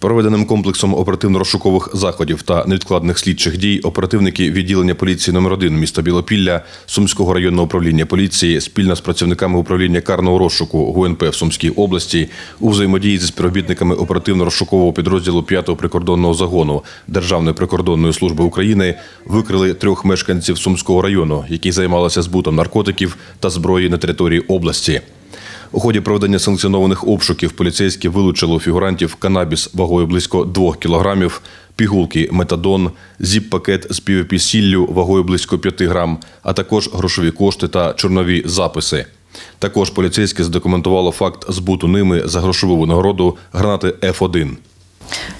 Проведеним комплексом оперативно-розшукових заходів та невідкладних слідчих дій оперативники відділення поліції номер 1 міста Білопілля Сумського районного управління поліції спільно з працівниками управління карного розшуку ГУНП в Сумській області у взаємодії зі співробітниками оперативно-розшукового підрозділу 5-го прикордонного загону Державної прикордонної служби України викрили трьох мешканців Сумського району, які займалися збутом наркотиків та зброї на території області. У ході проведення санкціонованих обшуків поліцейські вилучили у фігурантів канабіс вагою близько 2 кілограмів, пігулки метадон, зіп-пакет з півпісіллю, вагою близько 5 грам, а також грошові кошти та чорнові записи. Також поліцейські задокументували факт збуту ними за грошову винагороду гранати Ф1.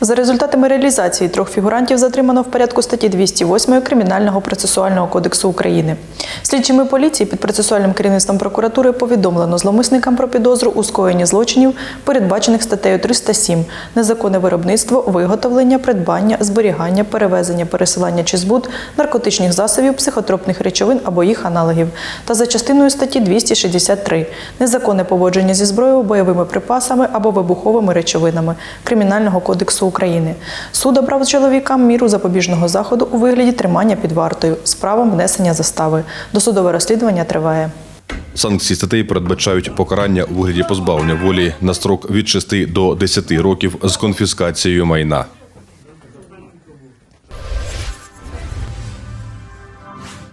За результатами реалізації трьох фігурантів затримано в порядку статті 208 Кримінального процесуального кодексу України. Слідчими поліції під процесуальним керівництвом прокуратури повідомлено зловмисникам про підозру у скоєнні злочинів, передбачених статтею 307 незаконне виробництво, виготовлення, придбання, зберігання, перевезення, пересилання чи збут наркотичних засобів, психотропних речовин або їх аналогів, та за частиною статті 263 незаконне поводження зі зброєю, бойовими припасами або вибуховими речовинами Кримінального кодексу України. Суд обрав чоловікам міру запобіжного заходу у вигляді тримання під вартою з правом внесення застави. Досудове розслідування триває. Санкції статей передбачають покарання у вигляді позбавлення волі на строк від 6 до 10 років з конфіскацією майна.